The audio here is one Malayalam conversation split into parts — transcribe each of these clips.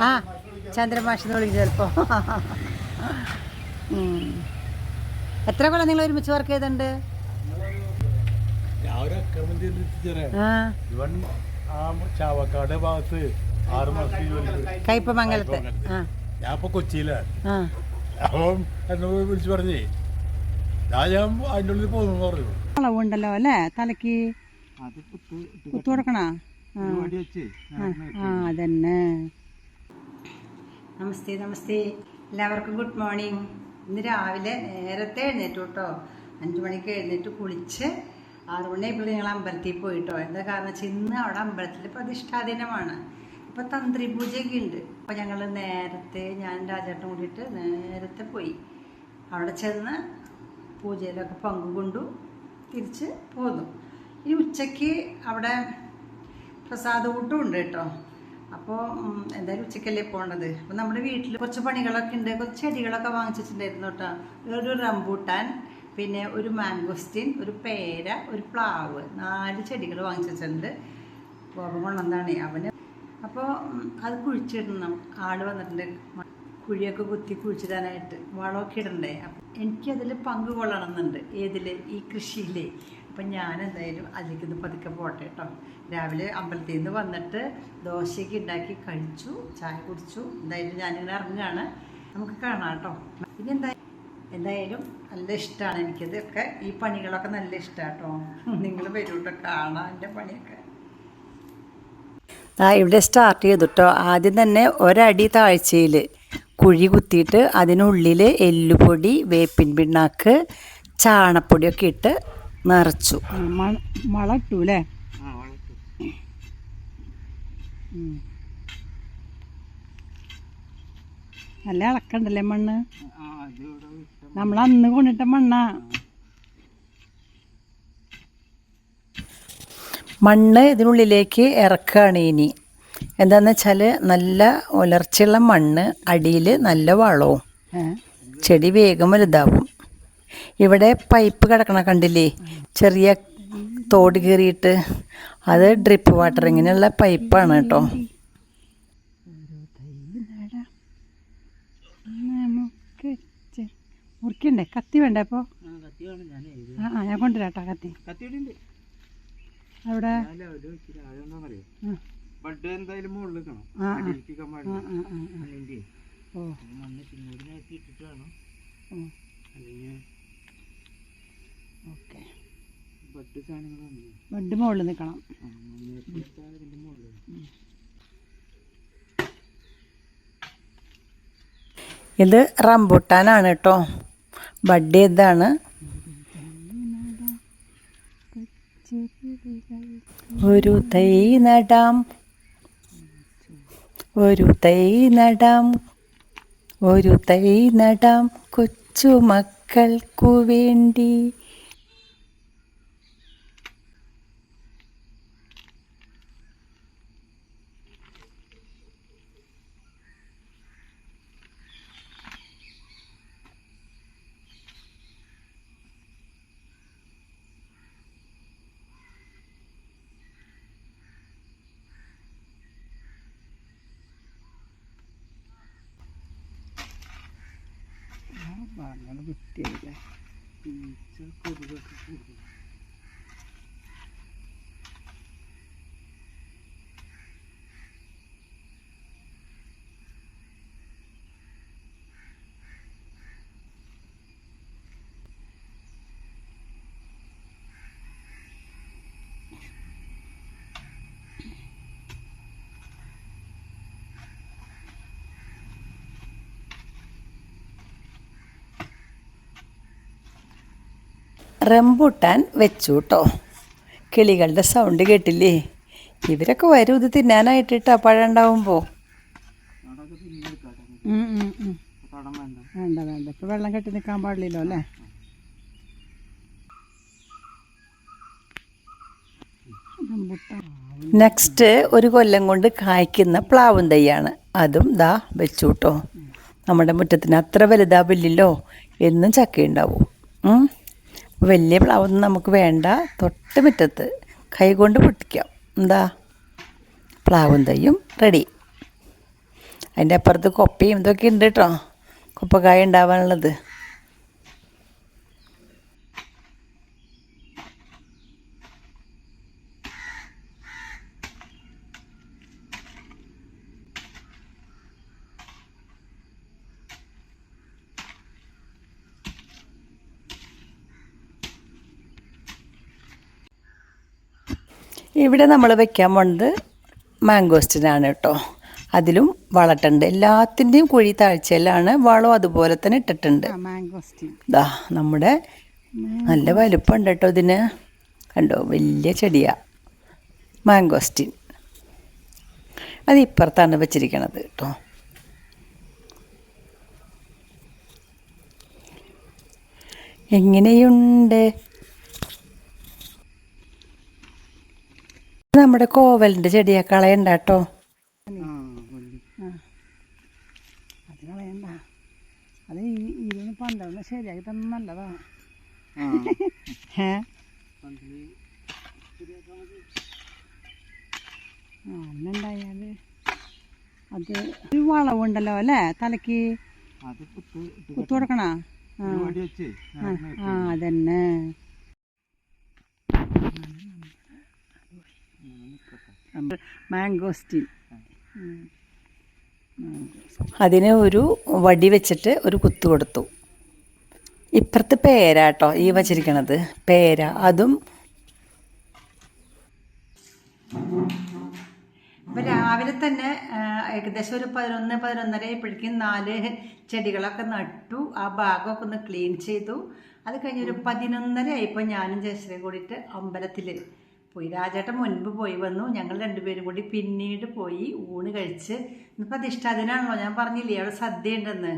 ആ ചന്ദ്രമാഷെന്ന് വിളിക്കും ചിലപ്പോൾ എത്ര കൊല്ലം നിങ്ങൾ ഒരുമിച്ച് വർക്ക് ചെയ്തിട്ടുണ്ട്? ചാവക്കാട് ഭാഗത്ത് ആറ്. കയ്പമംഗലത്ത്. ഞാൻ ഇപ്പൊ കൊച്ചിയിലാണ് ആ. അപ്പം എന്നോട് വിളിച്ചു പറഞ്ഞേ ഞാൻ ഞാൻ അതിന്റെ ഉള്ളിൽ പോകുന്നു പറഞ്ഞു. അളവുണ്ടല്ലോ അല്ലേ? തലക്ക് കുത്തു കൊടുക്കണ? ആ അതന്നെ. നമസ്തേ നമസ്തേ. എല്ലാവർക്കും ഗുഡ് മോർണിംഗ്. ഇന്ന് രാവിലെ നേരത്തെ എഴുന്നേറ്റു കേട്ടോ അഞ്ചു മണിക്ക് എഴുന്നേറ്റ് കുളിച്ച് ആറു മണിയായപ്പോൾ ഞങ്ങൾ അമ്പലത്തിൽ പോയിട്ടോ. എന്താ കാരണം വെച്ചാൽ ഇന്ന് അവിടെ അമ്പലത്തിൽ പ്രതിഷ്ഠാദിനമാണ്. ഇപ്പം തന്ത്രി പൂജയൊക്കെ ഉണ്ട്. അപ്പോൾ ഞങ്ങൾ നേരത്തെ ഞാൻ രാജേട്ടൻ കൂടിയിട്ട് നേരത്തെ പോയി. അവിടെ ചെന്ന് പൂജയിലൊക്കെ പങ്കുകൊണ്ടു തിരിച്ച് പോന്നു. ഇനി ഉച്ചയ്ക്ക് അവിടെ പ്രസാദ കൂട്ടും ഉണ്ട് കേട്ടോ. അപ്പോൾ എന്തായാലും ഉച്ചക്കല്ലേ പോണത്. അപ്പോൾ നമ്മുടെ വീട്ടിൽ കുറച്ച് പണികളൊക്കെ ഉണ്ട്. കുറച്ച് ചെടികളൊക്കെ വാങ്ങിച്ചിട്ടുണ്ടായിരുന്നു കേട്ടോ. ഒരു റംബൂട്ടാൻ പിന്നെ ഒരു മാംഗോസ്റ്റിൻ ഒരു പേര ഒരു പ്ലാവ് നാല് ചെടികൾ വാങ്ങിച്ചിട്ടുണ്ട് കോപം കൊണ്ടെന്താണ് അവന് അപ്പോൾ അത് കുഴിച്ചിടണം. ആൾ വന്നിട്ടുണ്ട്. കുഴിയൊക്കെ കുത്തി കുഴിച്ചിടാനായിട്ട്. വളമൊക്കെ ഇടണ്ടേ? അപ്പം എനിക്കതിൽ പങ്ക് എന്നുണ്ട് ഏതിൽ ഈ കൃഷിയിൽ അപ്പം ഞാൻ എന്തായാലും അതിലേക്ക് ഇത് പതുക്കെ പോട്ടെ കേട്ടോ രാവിലെ അമ്പലത്തിൽ നിന്ന് വന്നിട്ട് ദോശയൊക്കെ ഉണ്ടാക്കി കഴിച്ചു ചായ കുടിച്ചു. എന്തായാലും ഞാനിങ്ങനെ ഇറങ്ങുകയാണ്. നമുക്ക് കാണാം കേട്ടോ പിന്നെ എന്താ എന്തായാലും നല്ല ഇഷ്ടമാണ് എനിക്കിതൊക്കെ ഈ പണികളൊക്കെ നല്ല ഇഷ്ടമാണ് കേട്ടോ നിങ്ങൾ വരൂട്ടോ കാണാം എന്റെ പണിയൊക്കെ. ഇവിടെ സ്റ്റാർട്ട് ചെയ്തു കേട്ടോ ആദ്യം തന്നെ ഒരടി താഴ്ചയിൽ കുഴി കുത്തിയിട്ട് അതിനുള്ളിൽ എല്ലുപൊടി വേപ്പിൻ പിണ്ണാക്ക് ചാണപ്പൊടിയൊക്കെ ഇട്ട് നിറച്ചു. മള ഇട്ടു അല്ലേ നല്ല ഇളക്കണ്ടല്ലേ മണ്ണ്? നമ്മൾ അന്ന് കൊണ്ടിട്ട മണ്ണാ. മണ്ണ് ഇതിനുള്ളിലേക്ക് ഇറക്കുകയാണ് ഇനി. എന്താന്ന് വെച്ചാൽ നല്ല ഉലർച്ചയുള്ള മണ്ണ് അടിയിൽ നല്ല വളവും. ചെടി വേഗം വലുതാവും. ഇവിടെ പൈപ്പ് കിടക്കണ കണ്ടില്ലേ? ചെറിയ തോട് കീറിയിട്ട് അത് ഡ്രിപ്പ് വാട്ടർ ഇങ്ങനെയുള്ള പൈപ്പാണ് കേട്ടോ. മുറിക്കണ്ടേ? കത്തി വേണ്ടേ അപ്പോൾ ആ ആ ഞാൻ കൊണ്ടുവരാട്ടോ കത്തി. അവിടെ. ബഡ് എന്തായാലും മുകളിൽ നിൽക്കണം. അല്ലെങ്കിൽ മണ്ണ് ഇട്ടിട്ട് വേണം. ഉം. അല്ലെങ്കിൽ ഓക്കെ. ബഡ് സാധനങ്ങൾ വന്നു. ബെഡ് മുകളിൽ നിൽക്കണം. മണ്ണ് നിരത്തി ഇട്ടാൽ ഇതിന്റെ മുകളിൽ ഇത് റംബുട്ടാനാണ് കേട്ടോ. ബഡ് ഇതാണ്. ഒരു തൈ നടാം. ഒരു തൈ നടാം. ഒരു തൈ നടാം കൊച്ചുമക്കൾക്കു വേണ്ടി. വൃത്തിയായില്ലേ കൊതുകൊക്കെ കൂടുതൽ റംബുട്ടാൻ വെച്ചു കേട്ടോ കിളികളുടെ സൗണ്ട് കേട്ടില്ലേ? ഇവരൊക്കെ വരും ഇത് തിന്നാനായിട്ടിട്ടാ പഴം ഉണ്ടാവുമ്പോൾ വേണ്ട വേണ്ട. വേണ്ട വെള്ളം കെട്ടി നിൽക്കാൻ പാടില്ലല്ലോ അല്ലേ? നെക്സ്റ്റ് ഒരു കൊല്ലം കൊണ്ട് കായ്ക്കുന്ന പ്ലാവും തൈയാണ്. അതും ദാ വെച്ചു കേട്ടോ നമ്മുടെ മുറ്റത്തിന് അത്ര വലുതാവില്ലല്ലോ. എന്നും ചക്കയുണ്ടാവും. വലിയ പ്ലാവൊന്നും നമുക്ക് വേണ്ട. തൊട്ട് മുറ്റത്ത് കൈകൊണ്ട് പൊട്ടിക്കാം. എന്താ? പ്ലാവും തയ്യും റെഡി. അതിന്റെ അപ്പുറത്ത് കൊപ്പയും ഇതൊക്കെ ഉണ്ട് കേട്ടോ. കൊപ്പക്കായ ഉണ്ടാവാനുള്ളത്. ഇവിടെ നമ്മൾ വെക്കാൻ പോണത് മാംഗോസ്റ്റിനാണ് കേട്ടോ. അതിലും വളട്ടുണ്ട്. എല്ലാത്തിന്റെയും കുഴി താഴ്ചയിലാണ് വളം അതുപോലെ തന്നെ ഇട്ടിട്ടുണ്ട്. മാംഗോസ്റ്റീൻ ദാ നമ്മുടെ നല്ല വലുപ്പമുണ്ട് കേട്ടോ ഇതിന്. കണ്ടോ വലിയ ചെടിയാ. മാംഗോസ്റ്റിൻ അത് ഇപ്പുറത്താണ് വെച്ചിരിക്കണത് കേട്ടോ. എങ്ങനെയുണ്ട്? നമ്മുടെ കോവലിന്റെ ചെടിയാ കളയണ്ട കേട്ടോ അത് കളയണ്ട അത് ഈ ഇരുന്ന് പന്ത്രണ്ട് ശരിയാക്കി തന്നെ നല്ലതാ ഏ ആ ഒന്നുണ്ടായാൽ അത് ഒരു വളവുണ്ടല്ലോ അല്ലേ തലക്ക് കുത്ത് കൊടുക്കണ ആ അതന്നെ. മാംഗോസ്റ്റീൻ അതിന് ഒരു വടി വെച്ചിട്ട് ഒരു കുത്തു കൊടുത്തു. ഇപ്പുറത്ത് പേര കേട്ടോ ഈ വച്ചിരിക്കണത്. പേര അതും ഇപ്പം രാവിലെ തന്നെ ഏകദേശം ഒരു പതിനൊന്ന് പതിനൊന്നര ആയപ്പോഴേക്കും നാല് ചെടികളൊക്കെ നട്ടു. ആ ഭാഗമൊക്കെ ഒന്ന് ക്ലീൻ ചെയ്തു. അത് കഴിഞ്ഞൊരു പതിനൊന്നര ആയപ്പോൾ ഞാനും ജസ്റ്റിനെ കൂടിയിട്ട് അമ്പലത്തിൽ പോയി. രാജേട്ടൻ മുൻപ് പോയി വന്നു. ഞങ്ങൾ രണ്ടുപേരും കൂടി പിന്നീട് പോയി ഊണ് കഴിച്ച്. ഇന്നിപ്പോൾ അതിഷ്ടാദിനാണല്ലോ ഞാൻ പറഞ്ഞില്ലേ? അവിടെ സദ്യ ഉണ്ടെന്ന്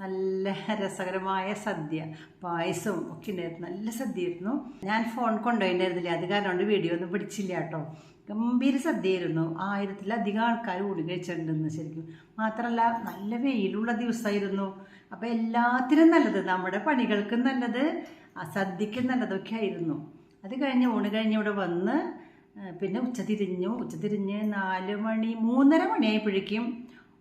നല്ല രസകരമായ സദ്യ. പായസവും ഒക്കെ ഉണ്ടായിരുന്നു. നല്ല സദ്യയായിരുന്നു. ഞാൻ ഫോൺ കൊണ്ടുപോയിട്ടുണ്ടായിരുന്നില്ല? അത് കാരണം കൊണ്ട് വീഡിയോ ഒന്നും പിടിച്ചില്ല കേട്ടോ. ഗംഭീര സദ്യയായിരുന്നു. ആയിരത്തിലധികം ആൾക്കാർ ഊണ് കഴിച്ചിട്ടുണ്ടെന്ന് ശരിക്കും. മാത്രമല്ല നല്ല വെയിലുള്ള ദിവസമായിരുന്നു. അപ്പോൾ എല്ലാത്തിനും നല്ലത്. നമ്മുടെ പണികൾക്കും നല്ലത്. സദ്യക്കും നല്ലതൊക്കെ ആയിരുന്നു. അത് കഴിഞ്ഞ് ഊണ് കഴിഞ്ഞ് ഇവിടെ വന്ന് പിന്നെ ഉച്ചതിരിഞ്ഞു. ഉച്ചതിരിഞ്ഞ് ഉച്ച തിരിഞ്ഞ് നാല് മണി മൂന്നര മണിയായപ്പോഴേക്കും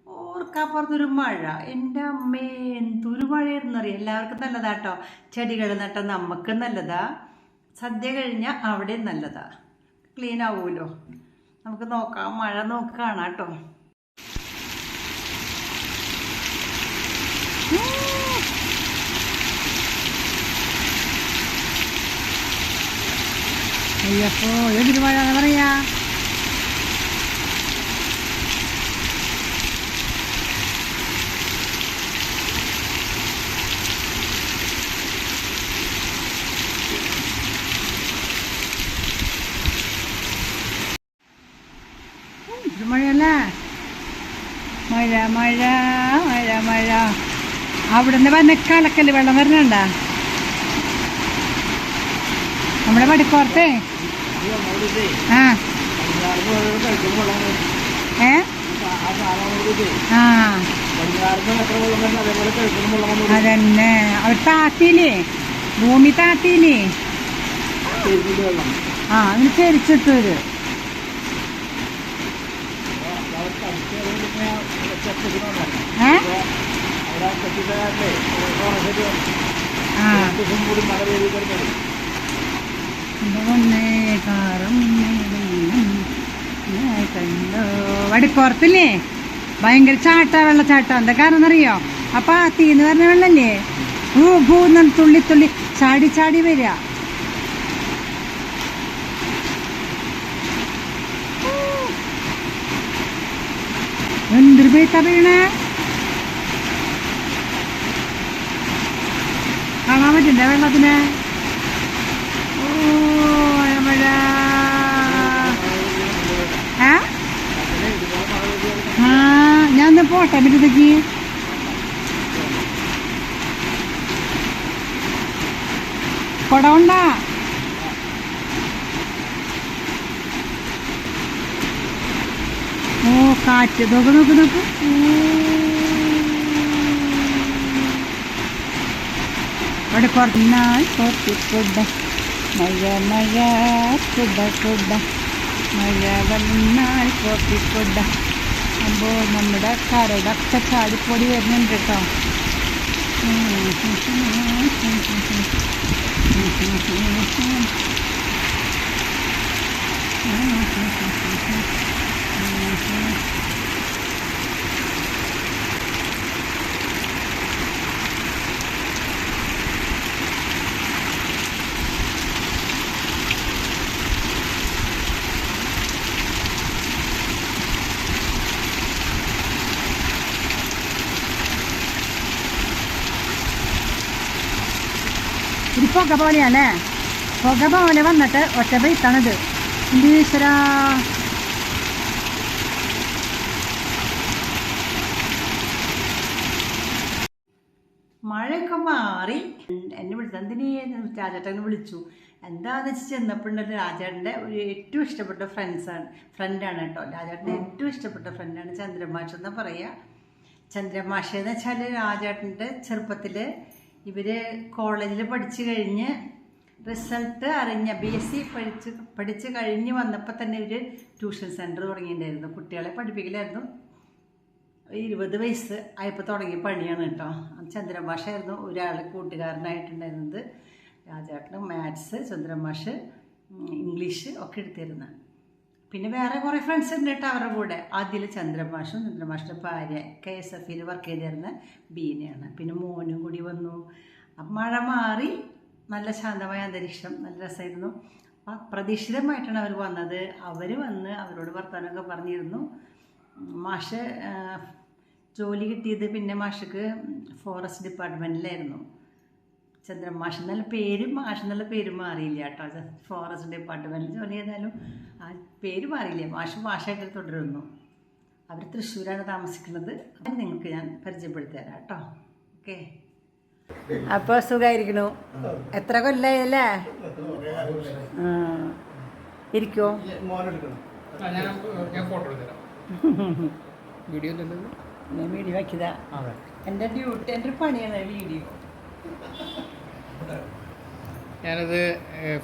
ഓർക്കാപ്പുറത്തൊരു മഴ. എന്റെ അമ്മേ എന്തൊരു മഴയായിരുന്നു അറിയാം എല്ലാവർക്കും നല്ലതാട്ടോ. ചെടികൾ നട്ട നമുക്ക് നല്ലതാ. സദ്യ കഴിഞ്ഞാൽ അവിടെ നല്ലതാ. ക്ലീൻ ആവുമല്ലോ നമുക്ക് നോക്കാം. മഴ നോക്കി കാണാം കേട്ടോ. അയ്യപ്പോ ഏതൊരു മഴ പറയാ? മഴയല്ലേ മഴ മഴ മഴ മഴ. അവിടുന്ന് വന്ന കലക്കൽ വെള്ളം വരുന്നുണ്ടാ നമ്മുടെ പടിപ്പുറത്തെ അതന്നെ. അവർ താത്തിയില്ലേ ഭൂമി താത്തിയില്ലേ ആ അതിന് ചെരിച്ചിട്ട് വരും. ആ വന്നേ കാറും കണ്ടോ വടിപ്പുറത്തില്ലേ? ഭയങ്കര ചാട്ട വെള്ളച്ചാട്ടം എന്താ കാരണം എന്നറിയോ? അപ്പൊ ആ തീന്ന് പറഞ്ഞ വെള്ളല്ലേ? ഭൂ ഭൂ എന്ന് തുള്ളി തുള്ളി. ചാടി ചാടി വരിക. എന്തൊരു വീണേ? കാണാൻ പറ്റില്ല വെള്ളത്തിന് ഓ മഴ ഏ ആ ഞാൻ ഒന്ന് പോട്ടെ മിറ്റത്തേക്ക് കൊട ഓ കാറ്റ്. നോക്ക് നോക്ക് നോക്ക്. അവിടെ കുറഞ്ഞാൽ കൊത്തി കുട മഴ മഴ കുട കുട മഴ വന്നാൽ കോപ്പി കുട അപ്പോൾ നമ്മുടെ കരടൊക്കെ ചാടിപ്പൊടി വരുന്നുണ്ട് കേട്ടോ ഇത് പുക പോലെയല്ലേ പുക പോലെ വന്നിട്ട് ഒറ്റ ബൈത്താണിത് ഈശ്വരാ മഴയൊക്കെ മാറി. എന്നെ വിളിച്ചു എന്തിനേ? രാജേട്ടനെ വിളിച്ചു. എന്താന്ന് വെച്ച് ചെന്നപ്പോഴുണ്ട് രാജേട്ടന്റെ ഒരു ഏറ്റവും ഇഷ്ടപ്പെട്ട ഫ്രണ്ട്സാണ് ഫ്രണ്ടാണ് കേട്ടോ. രാജേട്ടന്റെ ഏറ്റവും ഇഷ്ടപ്പെട്ട ഫ്രണ്ടാണ് ചന്ദ്രമാഷ് എന്ന് പറയുക ചന്ദ്രമാഷ എന്ന് വെച്ചാൽ രാജേട്ടന്റെ ചെറുപ്പത്തിൽ ഇവർ കോളേജിൽ പഠിച്ചു കഴിഞ്ഞ് റിസൾട്ട് അറിഞ്ഞ ബി എസ് സി പഠിച്ച് പഠിച്ച് കഴിഞ്ഞ് വന്നപ്പോൾ തന്നെ ഇവർ ട്യൂഷൻ സെന്റർ തുടങ്ങിയിട്ടുണ്ടായിരുന്നു. കുട്ടികളെ പഠിപ്പിക്കലായിരുന്നു. ഇരുപത് വയസ്സ് ആയപ്പോൾ തുടങ്ങിയ പണിയാണ് കേട്ടോ. ചന്ദ്രഭാഷയായിരുന്നു. ഒരാൾ കൂട്ടുകാരനായിട്ടുണ്ടായിരുന്നത്. രാജാട്ടനും മാത്സ് ചന്ദ്രഭാഷ ഇംഗ്ലീഷ് ഒക്കെ എടുത്തിരുന്നത് പിന്നെ വേറെ കുറേ ഫ്രണ്ട്സ് ഉണ്ട് കേട്ടോ അവരുടെ കൂടെ. അതിൽ ചന്ദ്രമാഷും ചന്ദ്രമാഷിന്റെ ഭാര്യ കെ എസ് എഫിൽ വർക്ക് ചെയ്തിരുന്ന ബീനയാണ്. പിന്നെ മോനും കൂടി വന്നു. അപ്പം മഴ മാറി നല്ല ശാന്തമായ അന്തരീക്ഷം നല്ല രസമായിരുന്നു അപ്പം അപ്രതീക്ഷിതമായിട്ടാണ് അവർ വന്നത്. അവർ വന്ന് അവരോട് വർത്തമാനമൊക്കെ പറഞ്ഞിരുന്നു. മാഷ് ജോലി കിട്ടിയത് പിന്നെ മാഷക്ക് ഫോറസ്റ്റ് ഡിപ്പാർട്ട്മെന്റിലായിരുന്നു ചന്ദ്രൻ മാഷ് എന്നുള്ള പേര് മാഷ് എന്നുള്ള പേര് മാറിയില്ല കേട്ടോ. ഫോറസ്റ്റ് ഡിപ്പാർട്ട്മെന്റിൽ ജോലി ചെയ്താലും ആ പേര് മാറിയില്ല. മാഷ് മാഷായിട്ട് തുടരുന്നു. അവർ തൃശ്ശൂരാണ് താമസിക്കുന്നത്. അത് നിങ്ങൾക്ക് ഞാൻ പരിചയപ്പെടുത്തി തരാം കേട്ടോ. ഓക്കെ. അപ്പോൾ സുഖമായിരിക്കണു എത്ര കൊല്ലായി അല്ലേ ഇരിക്കോ? വീഡിയോ ഞാൻ വീഡിയോ ആക്കിയതാ എന്റെ ഡ്യൂട്ടി എന്റെ പണിയാണ് വീഡിയോ. ഞാനത്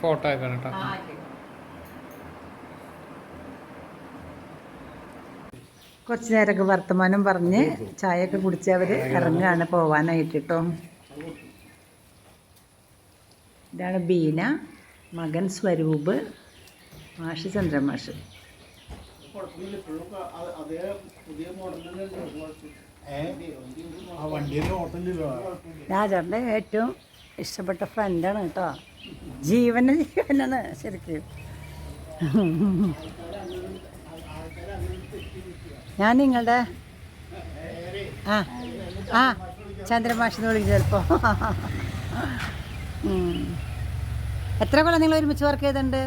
ഫോട്ടോ ആക്കണം കേട്ടോ കുറച്ച് നേരമൊക്കെ വർത്തമാനം പറഞ്ഞ് ചായയൊക്കെ കുടിച്ച് അവർ ഇറങ്ങുകയാണ് പോവാനായിട്ട് കേട്ടോ ഇതാണ് ബീന മകൻ സ്വരൂപ് മാഷ് വണ്ടിയിൽ ഓട്ടമില്ലല്ലോ രാജാറിന്റെ ഏറ്റവും ഇഷ്ടപ്പെട്ട ഫ്രണ്ടാണ് കേട്ടോ. ജീവന ജീവനാണ് ശരിക്കും. ഞാൻ നിങ്ങളുടെ ആ ആ ചന്ദ്രമാഷെന്ന് വിളിക്കും ചിലപ്പോൾ എത്ര കൊല്ലം നിങ്ങൾ ഒരുമിച്ച് വർക്ക് ചെയ്തിട്ടുണ്ട്?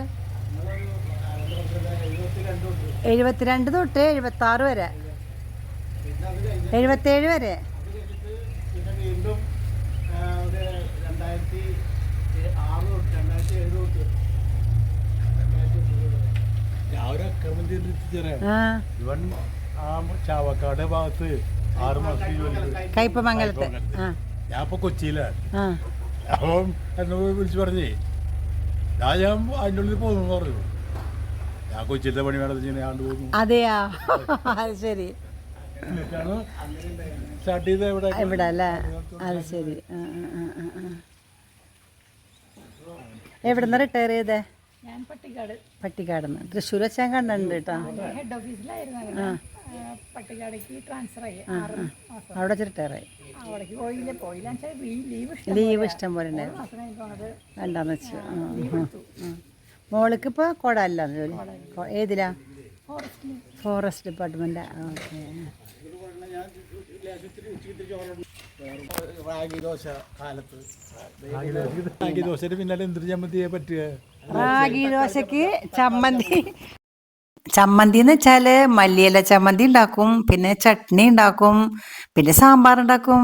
എഴുപത്തിരണ്ട് തൊട്ട് എഴുപത്താറ് വരെ. എഴുപത്തേഴ് വരെ പിന്നെ വീണ്ടും ആ, ഒരു രണ്ടായിരത്തി ആറ് തൊട്ട് രണ്ടായിരത്തി ഏഴ് തൊട്ട് ഞാൻ ഒരു അക്രമം ചെയ്തിട്ട് ആ ഇവൻ ആ ചാവക്കാട് ഭാഗത്ത് ആറ് മാസം. കയ്പമംഗലത്ത്. ഞാൻ ഇപ്പൊ കൊച്ചിയിലാണ് അപ്പം എന്നോട് വിളിച്ചു പറഞ്ഞേ ഞാൻ ഞാൻ അതിന്റെ ഉള്ളിൽ പോകുന്നു പറഞ്ഞു. ഞാൻ കൊച്ചിയിലെ പണി വേണ്ടത് ഞാൻ പോകുന്നു. അതെയാ? അത് ശരി. സ്റ്റാർട്ട് ചെയ്ത ഇവിടെ ഇവിടെ അല്ലേ? അത് ശരി. എവിടുന്ന് റിട്ടയർ ചെയ്തേ? ഞാൻ പട്ടിക്കാട്. പട്ടിക്കാട് നിന്ന് തൃശ്ശൂർ വെച്ചാൽ കണ്ടിട്ടുണ്ട് കേട്ടോ. ഹെഡ് ഓഫീസിലായിരുന്നു പട്ടിക്കാടേക്ക് ട്രാൻസ്ഫർ ആയി. ആറ് മാസം. അവിടെ റിട്ടയറായി അവിടേക്ക് പോയില്ല. പോയില്ല ലീവ് ഇഷ്ടം ലീവ് ഇഷ്ടം പോലെ ഉണ്ടായിരുന്നു. വേണ്ടാന്ന് വെച്ചു. മോൾക്ക് ഇപ്പോൾ കോടല്ല ജോലി ഏതിലാ? Forest department okay. Ragi dosa കാലത്ത്. റാഗി ദോശയുടെ പിന്നാലെ എന്തൊരു ചമ്മന്തിയെ പറ്റുക? റാഗി ദോശക്ക് ചമ്മന്തി. ചമ്മന്തി എന്ന് വെച്ചാൽ മല്ലിയില ചമ്മന്തി ഉണ്ടാക്കും പിന്നെ ചട്നി ഉണ്ടാക്കും പിന്നെ സാമ്പാർ ഉണ്ടാക്കും.